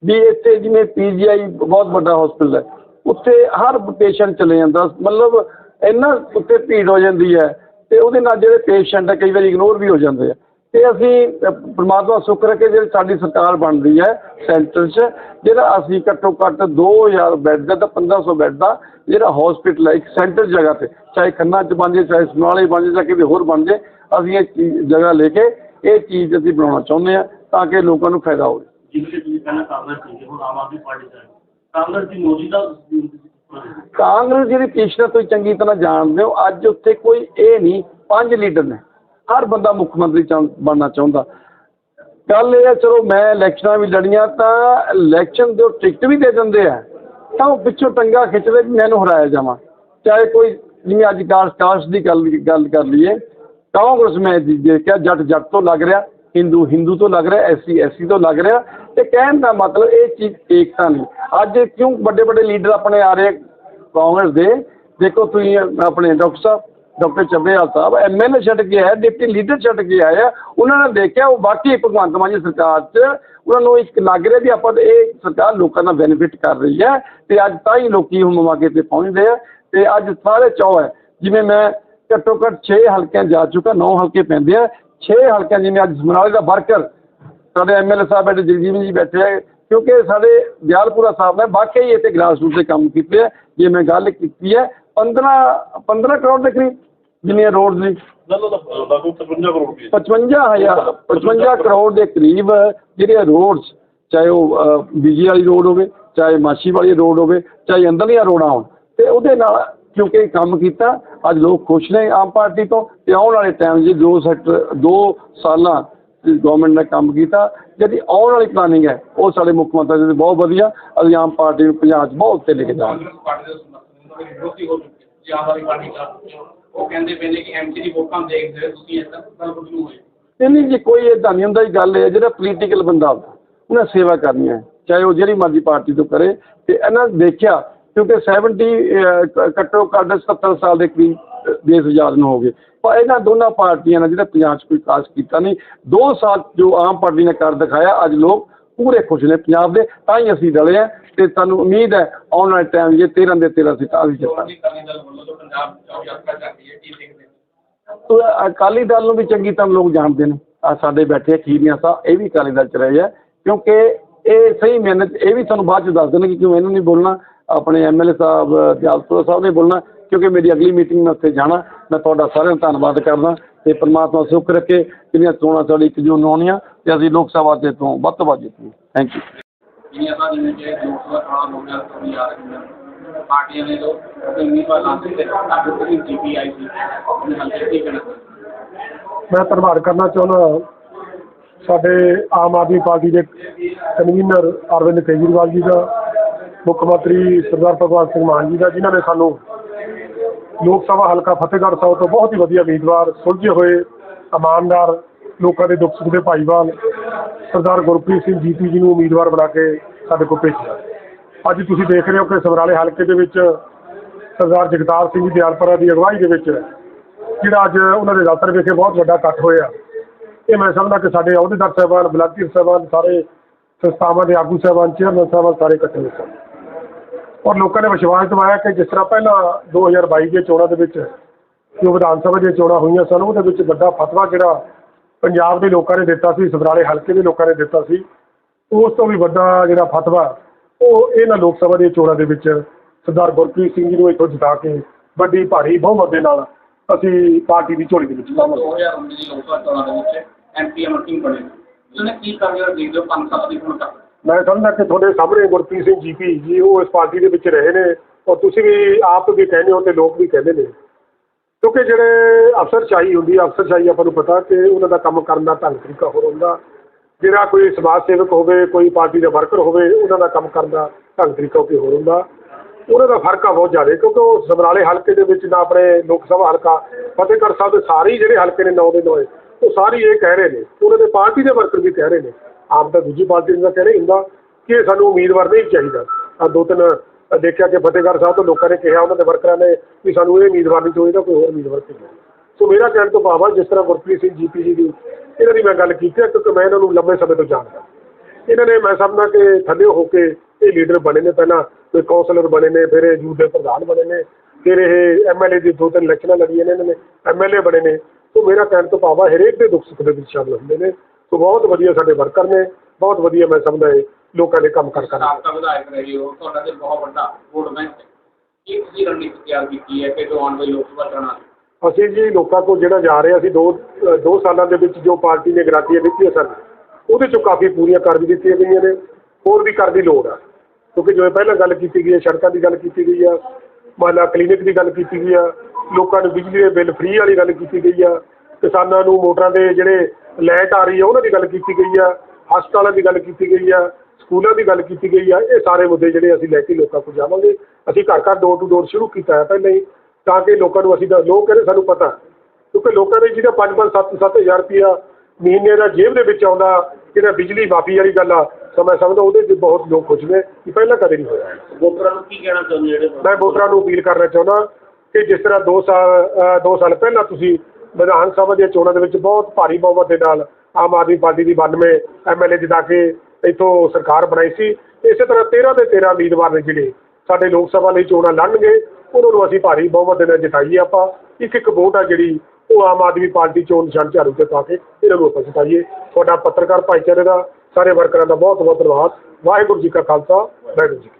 ਵੀ ਇੱਥੇ ਜਿਵੇਂ ਪੀਜੀਆਈ ਬਹੁਤ ਵੱਡਾ ਹਸਪੀਟਲ ਹੈ। ਉੱਥੇ ਹਰ ਪੇਸ਼ੈਂਟ ਚਲੇ ਜਾਂਦਾ। ਮਤਲਬ ਇੰਨਾ ਉੱਥੇ ਭੀੜ ਹੋ ਜਾਂਦੀ ਹੈ ਅਤੇ ਉਹਦੇ ਨਾਲ ਜਿਹੜੇ ਪੇਸ਼ੈਂਟ ਹੈ, ਕਈ ਵਾਰੀ ਇਗਨੋਰ ਵੀ ਹੋ ਜਾਂਦੇ ਆ। ਅਤੇ ਅਸੀਂ ਪਰਮਾਤਮਾ ਪ੍ਰਮਾਤਮਾ ਸ਼ੁਕਰ ਹੈ ਕਿ ਜਿਹੜੀ ਸਾਡੀ ਸਰਕਾਰ ਬਣਦੀ ਹੈ ਸੈਂਟਰ 'ਚ, ਜਿਹੜਾ ਅਸੀਂ ਘੱਟੋ ਘੱਟ ਦੋ ਹਜ਼ਾਰ ਬੈੱਡ ਦਾ ਤਾਂ 1500 ਬੈੱਡ ਦਾ ਜਿਹੜਾ ਹਸਪੀਟਲ ਹੈ, ਇੱਕ ਸੈਂਟਰ ਜਗ੍ਹਾ ਤੇ, ਚਾਹੇ ਖੰਨਾ 'ਚ ਬਣ ਜੇ ਚਾਹੇ ਸਮਰਾਲੇ ਬਣ ਜੇ ਜਾਂ ਕਿਤੇ ਹੋਰ ਬਣ ਜੇ ਅਸੀਂ ਇਹ ਚੀਜ਼- ਜਗ੍ਹਾ ਲੈ ਕੇ ਇਹ ਚੀਜ਼ ਅਸੀਂ ਬਣਾਉਣਾ ਚਾਹੁੰਦੇ ਹਾਂ ਤਾਂ ਕਿ ਲੋਕਾਂ ਨੂੰ ਫਾਇਦਾ ਹੋਵੇ। ਕਾਂਗਰਸ ਦੀ ਮੌਜੂਦਾ ਕਾਂਗਰਸ ਜਿਹੜੀ ਪਿਛਲੇ ਤੋਂ ਹੀ ਚੰਗੀ ਤਰ੍ਹਾਂ ਜਾਣਦੇ ਹੋ। ਅੱਜ ਉੱਥੇ ਕੋਈ ਇਹ ਨਹੀਂ, ਪੰਜ ਲੀਡਰ ਨੇ। ਹਰ ਬੰਦਾ ਮੁੱਖ ਮੰਤਰੀ ਬਣਨਾ ਚਾਹੁੰਦਾ। ਗੱਲ ਇਹ ਹੈ, ਚਲੋ ਮੈਂ ਇਲੈਕਸ਼ਨਾਂ ਵੀ ਲੜੀਆਂ ਤਾਂ ਇਲੈਕਸ਼ਨ ਦੇ ਟਿਕਟ ਵੀ ਦੇ ਦਿੰਦੇ ਆ। ਤਾਂ ਉਹ ਪਿੱਛੋਂ ਟੰਗਾ ਖਿੱਚਦੇ ਵੀ ਮੈਨੂੰ ਹਰਾਇਆ ਜਾਵਾਂ। ਚਾਹੇ ਕੋਈ ਜਿਵੇਂ ਅੱਜ ਕਾਸਟ ਕਾਸਟ ਦੀ ਗੱਲ ਗੱਲ ਕਰ ਲਈਏ। ਕਾਂਗਰਸ ਮੈਂ ਜੀ ਦੇਖਿਆ ਜੱਟ ਜੱਟ ਤੋਂ ਲੱਗ ਰਿਹਾ। ਹਿੰਦੂ ਹਿੰਦੂ ਤੋਂ ਲੱਗ ਰਿਹਾ ਐਸਸੀ ਐਸਸੀ ਤੋਂ ਲੱਗ ਰਿਹਾ। ਤੇ ਕਹਿਣ ਦਾ ਮਤਲਬ ਇਹ ਚੀਜ਼ ਠੀਕ ਤਾਂ ਨਹੀਂ। ਅੱਜ ਕਿਉਂ ਵੱਡੇ ਵੱਡੇ ਲੀਡਰ ਆਪਣੇ ਆ ਰਹੇ ਕਾਂਗਰਸ ਦੇ? ਦੇਖੋ ਤੁਸੀਂ ਆਪਣੇ ਡਾਕਟਰ ਸਾਹਿਬ, ਡਾਕਟਰ ਚੱਬੇਵਾਲ ਸਾਹਿਬ ਐਮਐਲਏ ਛੱਡ ਕੇ ਆਏ, ਡਿਪਟੀ ਲੀਡਰ ਛੱਡ ਕੇ ਆਏ ਆ। ਉਹਨਾਂ ਨੇ ਦੇਖਿਆ ਉਹ ਬਾਕੀ ਭਗਵੰਤ ਮਾਨ ਜੀ ਸਰਕਾਰ 'ਚ, ਉਹਨਾਂ ਨੂੰ ਇੱਕ ਲੱਗ ਰਿਹਾ ਵੀ ਆਪਾਂ ਇਹ ਸਰਕਾਰ ਲੋਕਾਂ ਦਾ ਬੈਨੀਫਿਟ ਕਰ ਰਹੀ ਹੈ ਤੇ ਅੱਜ ਤਾਂ ਹੀ ਲੋਕੀ ਹੁਣ ਮੌਕੇ ਤੇ ਪਹੁੰਚਦੇ ਆ ਤੇ ਅੱਜ ਸਾਰੇ ਚਾਅ ਹੈ। ਜਿਵੇਂ ਮੈਂ ਘੱਟੋ ਘੱਟ 6 ਹਲਕਿਆਂ ਜਾ ਚੁੱਕਾ 9 ਹਲਕੇ ਪੈਂਦੇ ਆ। 6 ਹਲਕਿਆਂ ਜਿਵੇਂ ਅੱਜ ਸਮਰਾਲੇ ਦਾ ਵਰਕਰ ਸਾਡੇ ਐਮਐਲਏ ਸਾਹਿਬ ਬੈਠੇ ਜਗਜੀਵਨ ਜੀ ਬੈਠੇ ਆ ਕਿਉਂਕਿ ਸਾਡੇ ਦਿਆਲਪੁਰਾ ਸਾਹਿਬ ਨੇ ਵਾਕਈ ਇੱਥੇ ਗ੍ਰਾਸ ਰੂਟ ਤੇ ਕੰਮ ਕੀਤੇ ਆ। ਜੇ ਮੈਂ ਗੱਲ ਕੀਤੀ ਹੈ 15 15 ਕਰੋੜ ਦੇ ਕਰੀਬ ਜਿੰਨੀਆਂ ਰੋਡ ਨੇ। ਗੱਲ ਦਾ ਲਾਗੂ 55 ਕਰੋੜ ਰੁਪਏ। 55000 55 ਕਰੋੜ ਦੇ ਕਰੀਬ ਜਿਹੜੇ ਰੋਡਸ ਚਾਹੇ ਉਹ ਅ, ਬਿਜਲੀ ਵਾਲੀ ਰੋਡ ਹੋਵੇ ਚਾਹੇ ਮਾਛੀ ਵਾਲੀ ਰੋਡ ਹੋਵੇ ਚਾਹੇ ਅੰਦਰਲੀਆਂ ਰੋਡਾਂ ਹੋਣ। ਤੇ ਉਹਦੇ ਨਾਲ ਕਿਉਂਕਿ ਕੰਮ ਕੀਤਾ ਅੱਜ ਲੋਕ ਖੁਸ਼ ਨੇ ਆਮ ਪਾਰਟੀ ਤੋਂ ਤੇ ਆਉਣ ਵਾਲੇ ਟਾਈਮ 'ਚ ਦੋ ਸੈਕਟਰ ਦੋ ਸਾਲਾਂ ਗਵਰਨਮੈਂਟ ਨੇ ਕੰਮ ਕੀਤਾ। ਜਿਹੜੀ ਆਉਣ ਵਾਲੀ ਪਲਾਨਿੰਗ ਹੈ ਉਹ ਸਾਡੇ ਮੁੱਖ ਮੰਤਰੀ ਦੀ ਬਹੁਤ ਵਧੀਆ। ਅਸੀਂ ਆਮ ਪਾਰਟੀ ਨੂੰ ਪੰਜਾਬ 'ਚ ਬਹੁਤ ਉੱਤੇ ਲੈ ਕੇ ਜਾਵਾਂਗੇ। ਜੀ ਉਹ ਕਹਿੰਦੇ ਪਏ ਨੇ ਕਿ ਐਮਸੀ ਦੀ ਵੋਟਾਂ ਦੇਖਦੇ ਤੁਸੀਂ ਤਰ੍ਹਾਂ ਗੱਲ ਕੁਝ ਨੂੰ ਹੋਏ? ਇਹ ਨਹੀਂ ਜੀ ਕੋਈ ਇਦਾਂ ਨਹੀਂ ਹੁੰਦਾ ਇਹ ਗੱਲ ਹੈ ਜਿਹੜਾ ਪੋਲੀਟੀਕਲ ਬੰਦਾ ਉਹਨੇ ਸੇਵਾ ਕਰਨੀ ਹੈ। ਚਾਹੇ ਉਹ ਜਿਹੜੀ ਮਰਜ਼ੀ ਪਾਰਟੀ ਤੋਂ ਕਰੇ। ਤੇ ਇਹਨਾਂ ਦੇਖਿਆ ਕਿਉਂਕਿ 70 ਅਹ, ਘੱਟੋ ਘੱਟ 70 ਸਾਲ ਦੇ ਕਰੀਬ ਅਹ, ਦੇਸ਼ ਆਜ਼ਾਦ ਨੂੰ ਹੋ ਗਏ ਪਰ ਇਹਨਾਂ ਦੋਨਾਂ ਪਾਰਟੀਆਂ ਨੇ ਜਿਹੜਾ ਪੰਜਾਬ 'ਚ ਕੋਈ ਕਾਸ਼ ਕੀਤਾ ਨਹੀਂ ਦੋ ਸਾਲ ਜੋ ਆਮ ਪਾਰਟੀ ਨੇ ਕਰ ਦਿਖਾਇਆ ਅੱਜ ਲੋਕ ਪੂਰੇ ਖੁਸ਼ ਨੇ ਪੰਜਾਬ ਦੇ ਤਾਂ ਹੀ ਅਸੀਂ ਰਲੇ ਆ ਤੇ ਸਾਨੂੰ ਉਮੀਦ ਹੈ ਆਉਣ ਵਾਲੇ ਟਾਈਮ ਜੇ 13 ਦੇ 13 ਸੀਟਾਂ ਅਸੀਂ ਜਿੱਤਾਂਗੇ ਅਕਾਲੀ ਦਲ ਨੂੰ ਵੀ ਚੰਗੀ ਤਰ੍ਹਾਂ ਲੋਕ ਜਾਣਦੇ ਨੇ। ਆ ਸਾਡੇ ਬੈਠੇ ਖੀਰੀਆਂ ਸਾਹਿਬ ਇਹ ਵੀ ਅਕਾਲੀ ਦਲ ਚ ਰਹੇ ਆ। ਕਿਉਂਕਿ ਇਹ ਸਹੀ ਮਿਹਨਤ ਇਹ ਵੀ ਤੁਹਾਨੂੰ ਬਾਅਦ ਚ ਦੱਸ ਦੇਣਗੇ ਕਿਉਂ ਇਹਨੂੰ ਨਹੀਂ ਬੋਲਣਾ। ਆਪਣੇ ਐਮਐਲਏ ਸਾਹਿਬ ਦਿਆਲਪੁਰ ਸਾਹਿਬ ਨੇ ਬੋਲਣਾ। ਕਿਉਂਕਿ ਮੇਰੀ ਅਗਲੀ ਮੀਟਿੰਗ ਮੈਂ ਉੱਥੇ ਜਾਣਾ ਮੈਂ ਤੁਹਾਡਾ ਸਾਰਿਆਂ ਦਾ ਧੰਨਵਾਦ ਕਰਦਾ ਤੇ ਪ੍ਰਮਾਤਮਾ ਸੁੱਖ ਰੱਖੇ ਜਿਹੜੀਆਂ ਚੋਣਾਂ ਸਾਡੀ 1 ਜੂਨ ਨੂੰ ਆਉਣੀਆਂ ਤੇ ਅਸੀਂ ਲੋਕ ਸਭਾ ਦੇ ਤੋਂ ਵੱਧ ਤੋਂ ਵੱਧ ਜਿੱਤੀਏ ਥੈਂਕ ਯੂ ਲੋਕ ਸਭਾ ਚੋਣਾਂ ਹੋ ਗਿਆ ਤੋਂ। ਪਾਰਟੀਆਂ ਨੇ ਜੋ ਉਮੀਦਵਾਰ ਲਾਂਦੇ ਤੇ ਸੀ ਹਲਕੇ ਮੈਂ ਧੰਨਵਾਦ ਕਰਨਾ ਚਾਹੁੰਦਾ ਸਾਡੇ ਆਮ ਆਦਮੀ ਪਾਰਟੀ ਦੇ ਕਨਵੀਨਰ ਅਰਵਿੰਦ ਕੇਜਰੀਵਾਲ ਜੀ ਦਾ ਮੁੱਖ ਮੰਤਰੀ ਸਰਦਾਰ ਭਗਵੰਤ ਸਿੰਘ ਮਾਨ ਜੀ ਦਾ ਜਿਨ੍ਹਾਂ ਨੇ ਸਾਨੂੰ ਲੋਕ ਸਭਾ ਹਲਕਾ ਫਤਿਹਗੜ੍ਹ ਸਾਹਿਬ ਤੋਂ ਬਹੁਤ ਹੀ ਵਧੀਆ ਉਮੀਦਵਾਰ, ਸੁਲਝੇ ਹੋਏ ਇਮਾਨਦਾਰ ਲੋਕਾਂ ਦੇ ਦੁੱਖ ਸੁੱਖ ਦੇ ਭਾਈਵਾਲ ਸਰਦਾਰ ਗੁਰਪ੍ਰੀਤ ਸਿੰਘ ਜੀਤੀ ਜੀ ਨੂੰ ਉਮੀਦਵਾਰ ਬਣਾ ਕੇ ਸਾਡੇ ਕੋਲ ਭੇਜਿਆ। ਅੱਜ ਤੁਸੀਂ ਦੇਖ ਰਹੇ ਹੋ ਕਿ ਸਮਰਾਲੇ ਹਲਕੇ ਦੇ ਵਿੱਚ ਸਰਦਾਰ ਜਗਤਾਰ ਸਿੰਘ ਜੀ ਦਿਆਲਪੁਰਾ ਦੀ ਅਗਵਾਈ ਦੇ ਵਿੱਚ ਜਿਹੜਾ ਅੱਜ ਉਹਨਾਂ ਦੇ ਦਫ਼ਤਰ ਵਿਖੇ ਬਹੁਤ ਵੱਡਾ ਇਕੱਠ ਹੋਇਆ। ਇਹ ਮੈਂ ਸਮਝਦਾ ਕਿ ਸਾਡੇ ਅਹੁਦੇਦਾਰ ਸਾਹਿਬਾਨ ਬਲਾਕੀ ਸਾਹਿਬਾਨ, ਸਾਰੇ ਸੰਸਥਾਵਾਂ ਦੇ ਆਗੂ ਸਾਹਿਬਾਨ ਚੇਅਰਮੈਨ ਸਾਹਿਬਾਨ ਸਾਰੇ ਇਕੱਠੇ ਹੋਏ ਸਨ। ਔਰ ਲੋਕਾਂ ਨੇ ਵਿਸ਼ਵਾਸ ਦਿਵਾਇਆ ਕਿ ਜਿਸ ਤਰ੍ਹਾਂ ਪਹਿਲਾਂ 2022 ਦੀਆਂ ਚੋਣਾਂ ਦੇ ਵਿੱਚ ਜੋ ਵਿਧਾਨ ਸਭਾ ਦੀਆਂ ਚੋਣਾਂ ਹੋਈਆਂ ਸਨ, ਉਹਦੇ ਵਿੱਚ ਵੱਡਾ ਫਤਵਾ ਜਿਹੜਾ ਪੰਜਾਬ ਦੇ ਲੋਕਾਂ ਨੇ ਦਿੱਤਾ ਸੀ ਸਮਰਾਲੇ ਹਲਕੇ ਦੇ ਲੋਕਾਂ ਨੇ ਦਿੱਤਾ ਸੀ, ਉਸ ਤੋਂ ਵੀ ਵੱਡਾ ਜਿਹੜਾ ਫਤਵਾ, ਉਹ ਇਹਨਾਂ ਲੋਕ ਸਭਾ ਦੀਆਂ ਚੋਣਾਂ ਦੇ ਵਿੱਚ ਸਰਦਾਰ ਗੁਰਪ੍ਰੀਤ ਸਿੰਘ ਜੀ ਨੂੰ ਇੱਥੋਂ ਜਿਤਾ ਕੇ ਵੱਡੀ ਭਾਰੀ ਬਹੁਮਤ ਦੇ ਨਾਲ ਅਸੀਂ ਪਾਰਟੀ ਦੀ ਝੋਲੀ ਦੇ ਵਿੱਚ ਪਾਵਾਂਗੇ 2019 ਦੀ ਲੋਕ ਸਭਾ ਚੋਣਾਂ ਦੇ ਵਿੱਚ ਐਮਪੀ ਅਮਰਕਿੰਗ ਬਣੇ। ਉਹਨੇ ਕੀ ਕਾਰਗੁਜ਼ਾਰੀ ਦੇਖਦੇ ਹੋ ਪੰਜ ਸਾਲ ਦੀ ਹੁਣ ਤੱਕ। ਮੈਂ ਸਮਝਦਾ ਕਿ ਤੁਹਾਡੇ ਸਾਹਮਣੇ ਗੁਰਪ੍ਰੀਤ ਸਿੰਘ ਜੀਪੀ ਜੀ, ਉਹ ਇਸ ਪਾਰਟੀ ਦੇ ਵਿੱਚ ਰਹੇ ਨੇ ਔਰ ਤੁਸੀਂ ਵੀ ਆਪ ਵੀ ਕਹਿੰਦੇ ਹੋ ਅਤੇ ਲੋਕ ਵੀ ਕਹਿੰਦੇ ਨੇ। ਕਿਉਂਕਿ ਜਿਹੜੇ ਅਫਸਰਸ਼ਾਹੀ ਹੁੰਦੀ ਹੈ ਅਫਸਰਸ਼ਾਹੀ ਆਪਾਂ ਨੂੰ ਪਤਾ ਕਿ ਉਹਨਾਂ ਦਾ ਕੰਮ ਕਰਨ ਦਾ ਢੰਗ ਤਰੀਕਾ ਹੋਰ ਹੁੰਦਾ। ਜਿਹੜਾ ਕੋਈ ਸਮਾਜ ਸੇਵਕ ਹੋਵੇ, ਕੋਈ ਪਾਰਟੀ ਦਾ ਵਰਕਰ ਹੋਵੇ, ਉਹਨਾਂ ਦਾ ਕੰਮ ਕਰਨ ਦਾ ਢੰਗ ਤਰੀਕਾ ਕੋਈ ਹੋਰ ਹੁੰਦਾ। ਉਹਨਾਂ ਦਾ ਫ਼ਰਕ ਆ ਬਹੁਤ ਜ਼ਿਆਦਾ, ਕਿਉਂਕਿ ਉਹ ਸਮਰਾਲੇ ਹਲਕੇ ਦੇ ਵਿੱਚ ਨਾ ਆਪਣੇ ਲੋਕ ਸਭਾ ਹਲਕਾ, ਫਤਿਹਗੜ੍ਹ ਸਾਹਿਬ ਦੇ ਸਾਰੇ ਹੀ ਜਿਹੜੇ ਹਲਕੇ ਨੇ ਨੌ ਦੇ ਨੌਏ, ਉਹ ਸਾਰੇ ਇਹ ਕਹਿ ਰਹੇ ਨੇ। ਉਹਨਾਂ ਦੇ ਪਾਰਟੀ ਦੇ ਵਰਕਰ ਵੀ ਕਹਿ ਰਹੇ ਨੇ। ਆਪ ਤਾਂ ਦੂਜੀ ਪਾਰਟੀ ਦਾ ਕਹਿਣਾ ਰਹੇ ਹੁੰਦਾ ਕਿ ਸਾਨੂੰ ਉਮੀਦਵਾਰ ਨਹੀਂ ਚਾਹੀਦਾ। ਆ ਦੋ ਤਿੰਨ ਦੇਖਿਆ ਕਿ ਫਤਿਹਗੜ੍ਹ ਸਾਹਿਬ ਤੋਂ ਲੋਕਾਂ ਨੇ ਕਿਹਾ, ਉਹਨਾਂ ਦੇ ਵਰਕਰਾਂ ਨੇ ਵੀ ਸਾਨੂੰ ਇਹ ਉਮੀਦਵਾਰ ਨਹੀਂ ਚਾਹੀਦਾ, ਕੋਈ ਹੋਰ ਉਮੀਦਵਾਰ ਚਾਹੀਦਾ। ਸੋ ਮੇਰਾ ਕਹਿਣ ਤੋਂ ਭਾਵ ਆ, ਜਿਸ ਤਰ੍ਹਾਂ ਗੁਰਪ੍ਰੀਤ ਸਿੰਘ ਜੀਪੀ ਜੀ ਦੀ ਇਹਨਾਂ ਦੀ ਮੈਂ ਗੱਲ ਕੀਤੀ ਹੈ, ਕਿਉਂਕਿ ਮੈਂ ਇਹਨਾਂ ਨੂੰ ਲੰਬੇ ਸਮੇਂ ਤੋਂ ਜਾਣਦਾ। ਇਹਨਾਂ ਨੇ ਮੈਂ ਸਮਝਦਾ ਕਿ ਥੱਲੇ ਹੋ ਕੇ ਇਹ ਲੀਡਰ ਬਣੇ ਨੇ ਪਹਿਲਾਂ, ਕੋਈ ਕਾਉਂਸਲਰ ਬਣੇ ਨੇ, ਫਿਰ ਇਹ ਯੂਥ ਦੇ ਪ੍ਰਧਾਨ ਬਣੇ ਨੇ, ਫਿਰ ਇਹ ਐਮਐਲਏ ਦੀ ਦੋ ਤਿੰਨ ਇਲੈਕਸ਼ਨਾਂ ਲੜੀਆਂ ਨੇ, ਇਹਨਾਂ ਨੇ ਐਮਐਲਏ ਬਣੇ ਨੇ। ਸੋ ਮੇਰਾ ਕਹਿਣ ਤੋਂ ਭਾਵ ਆ, ਹਰੇਕ ਦੇ ਦੁੱਖ ਸੁੱਖ ਦੇ ਵਿੱਚ ਸ਼ਾਮਲ ਹੁੰਦੇ ਨੇ। ਸੋ ਬਹੁਤ ਵਧੀਆ ਸਾਡੇ ਵਰਕਰ ਨੇ ਬਹੁਤ ਵਧੀਆ ਮੈਂ ਸਮਝਦਾ ਇਹ ਲੋਕਾਂ ਦੇ ਕੰਮ ਕਰ ਕਰ ਸਾਬਕਾ ਵਿਧਾਇਕ ਰਹੇ ਹੋ ਤੁਹਾਡਾ ਤੇ ਬਹੁਤ ਵੱਡਾ ਵੋਟ ਬੈਂਕ ਹੈ ਕੀ ਤੁਸੀਂ ਰਣਨੀਤੀ ਤਿਆਰ ਕੀਤੀ ਹੈ ਕਿ ਜੋ ਆਉਣ ਵਾਲੀ ਲੋਕ ਸਭਾ ਚੋਣਾਂ ਅਸੀਂ ਜੀ ਲੋਕਾਂ ਕੋਲ ਜਿਹੜਾ ਜਾ ਰਹੇ ਅਸੀਂ ਦੋ ਦੋ ਸਾਲਾਂ ਦੇ ਵਿੱਚ ਜੋ ਪਾਰਟੀ ਨੇ ਗਰੰਟੀਆਂ ਦਿੱਤੀਆਂ ਸਨ ਉਹਦੇ ਚੋਂ ਕਾਫੀ ਪੂਰੀਆਂ ਕਰ ਵੀ ਦਿੱਤੀਆਂ ਗਈਆਂ ਨੇ ਹੋਰ ਵੀ ਕਰਨ ਦੀ ਲੋੜ ਆ। ਕਿਉਂਕਿ ਜਿਵੇਂ ਪਹਿਲਾਂ ਗੱਲ ਕੀਤੀ ਗਈ ਹੈ ਸੜਕਾਂ ਦੀ ਗੱਲ ਕੀਤੀ ਗਈ ਆ ਮਹੱਲਾ ਕਲੀਨਿਕ ਦੀ ਗੱਲ ਕੀਤੀ ਗਈ ਆ ਲੋਕਾਂ ਨੂੰ ਬਿਜਲੀ ਦੇ ਬਿੱਲ ਫ੍ਰੀ ਵਾਲੀ ਗੱਲ ਕੀਤੀ ਗਈ ਆ ਕਿਸਾਨਾਂ ਨੂੰ ਮੋਟਰਾਂ ਦੇ ਜਿਹੜੇ ਲਾਈਟ ਆ ਰਹੀ ਆ ਉਹਨਾਂ ਦੀ ਗੱਲ ਕੀਤੀ ਗਈ ਆ ਹਸਪਤਾਲਾਂ ਦੀ ਗੱਲ ਕੀਤੀ ਗਈ ਆ ਸਕੂਲਾਂ ਦੀ ਗੱਲ ਕੀਤੀ ਗਈ ਆ ਇਹ ਸਾਰੇ ਮੁੱਦੇ ਜਿਹੜੇ ਅਸੀਂ ਲੈ ਕੇ ਲੋਕਾਂ ਕੋਲ ਜਾਵਾਂਗੇ। ਅਸੀਂ ਘਰ ਘਰ ਡੋਰ ਟੂ ਡੋਰ ਸ਼ੁਰੂ ਕੀਤਾ ਹੈ ਪਹਿਲਾਂ ਹੀ ਤਾਂ ਕਿ ਲੋਕਾਂ ਨੂੰ ਅਸੀਂ ਤਾਂ ਲੋਕ ਕਹਿੰਦੇ ਸਾਨੂੰ ਪਤਾ ਕਿਉਂਕਿ ਲੋਕਾਂ ਦੇ ਜਿਹਦਾ 5-5 7-7 ਹਜ਼ਾਰ ਰੁਪਇਆ ਮਹੀਨੇ ਦਾ ਜੇਬ ਦੇ ਵਿੱਚ ਆਉਂਦਾ ਜਿਹੜਾ ਬਿਜਲੀ ਮਾਫੀ ਵਾਲੀ ਗੱਲ ਆ ਤਾਂ ਮੈਂ ਸਮਝਦਾ ਉਹਦੇ 'ਚ ਬਹੁਤ ਲੋਕ ਖੁਸ਼ ਨੇ ਕਿ ਪਹਿਲਾਂ ਕਦੇ ਨਹੀਂ ਹੋਇਆ। ਵੋਟਰਾਂ ਨੂੰ ਕੀ ਕਹਿਣਾ ਚਾਹੁੰਦੇ ਜਿਹੜੇ ਮੈਂ ਵੋਟਰਾਂ ਨੂੰ ਅਪੀਲ ਕਰਨਾ ਚਾਹੁੰਦਾ ਕਿ ਜਿਸ ਤਰ੍ਹਾਂ 2 ਸਾਲ 2 ਸਾਲ ਪਹਿਲਾਂ ਤੁਸੀਂ ਵਿਧਾਨ ਸਭਾ ਦੀਆਂ ਚੋਣਾਂ ਦੇ ਵਿੱਚ ਬਹੁਤ ਭਾਰੀ ਬਹੁਮਤ ਦੇ ਨਾਲ ਆਮ ਆਦਮੀ ਪਾਰਟੀ ਦੀ 92 ਐਮਐਲਏ ਜਿਤਾ ਕੇ ਇੱਥੋਂ ਸਰਕਾਰ ਬਣਾਈ ਸੀ, ਇਸੇ ਤਰ੍ਹਾਂ 13 ਦੇ 13 ਉਮੀਦਵਾਰ ਨੇ ਜਿਹੜੇ ਸਾਡੇ ਲੋਕ ਸਭਾ ਲਈ ਚੋਣਾਂ ਲੜਨਗੇ, ਉਹਨਾਂ ਨੂੰ ਅਸੀਂ ਭਾਰੀ ਬਹੁਮਤ ਦੇ ਨਾਲ ਜਿਤਾਈਏ ਆਪਾਂ। ਇੱਕ ਇੱਕ ਵੋਟ ਆ ਜਿਹੜੀ ਉਹ ਆਮ ਆਦਮੀ ਪਾਰਟੀ ਚੋਣ ਨਿਸ਼ਾਨ ਝਾੜੂ ਤੇ ਪਾ ਕੇ ਇਹਨਾਂ ਨੂੰ ਆਪਾਂ ਜਿਤਾਈਏ। ਤੁਹਾਡਾ ਪੱਤਰਕਾਰ ਭਾਈਚਾਰੇ ਦਾ, ਸਾਰੇ ਵਰਕਰਾਂ ਦਾ ਬਹੁਤ ਬਹੁਤ ਧੰਨਵਾਦ। ਵਾਹਿਗੁਰੂ ਜੀ ਕਾ ਖਾਲਸਾ, ਵਾਹਿਗੁਰੂ ਜੀ